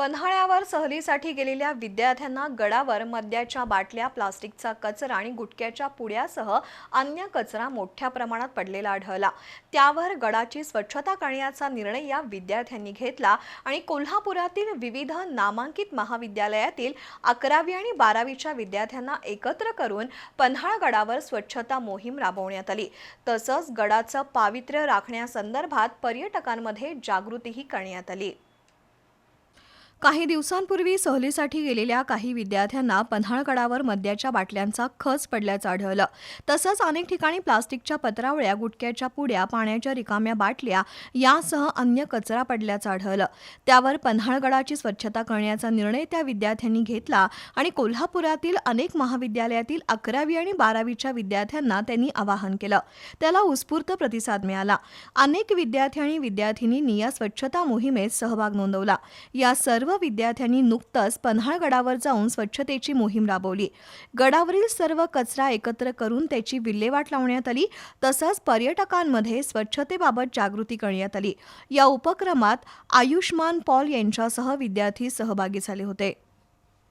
पन्हाळ्यावर सहलीसाठी गेलेल्या विद्यार्थ्यांना गडावर मद्याच्या बाटल्या प्लास्टिकचा कचरा आणि गुटक्याच्या पुड्यासह अन्य कचरा मोठ्या प्रमाणात पडलेला आढळला. त्यावर गडाची स्वच्छता करण्याचा निर्णय या विद्यार्थ्यांनी घेतला आणि कोल्हापुरातील विविध नामांकित महाविद्यालयातील अकरावी आणि बारावीच्या विद्यार्थ्यांना एकत्र करून पन्हाळ गडावर स्वच्छता मोहीम राबवण्यात आली. तसंच गडाचं पावित्र्य राखण्यासंदर्भात पर्यटकांमध्ये जागृतीही करण्यात आली. काही दिवसांपूर्वी सहलीसाठी गेलेल्या काही विद्यार्थ्यांना पन्हाळगडावर मद्याच्या बाटल्यांचा खच पडल्याचं आढळलं. तसंच अनेक ठिकाणी प्लास्टिकच्या पत्रावळ्या गुटख्याच्या पुड्या पाण्याच्या रिकाम्या बाटल्या यासह अन्य कचरा पडल्याचं आढळलं. त्यावर पन्हाळगडाची स्वच्छता करण्याचा निर्णय त्या विद्यार्थ्यांनी घेतला आणि कोल्हापुरातील अनेक महाविद्यालयातील अकरावी आणि बारावीच्या विद्यार्थ्यांना त्यांनी आवाहन केलं. त्याला उत्स्फूर्त प्रतिसाद मिळाला. अनेक विद्यार्थी आणि विद्यार्थिनींनी या स्वच्छता मोहिमेत सहभाग नोंदवला. या सर्व विद्यार्थ्यांनी नुकतंच पन्हाळगडावर जाऊन स्वच्छतेची मोहीम राबवली. गडावरील सर्व कचरा एकत्र करून त्याची विल्हेवाट लावण्यात आली तसंच पर्यटकांमध्ये स्वच्छतेबाबत जागृती करण्यात आली. या उपक्रमात आयुष्मान पॉल यांच्यासह विद्यार्थी सहभागी झाले होते.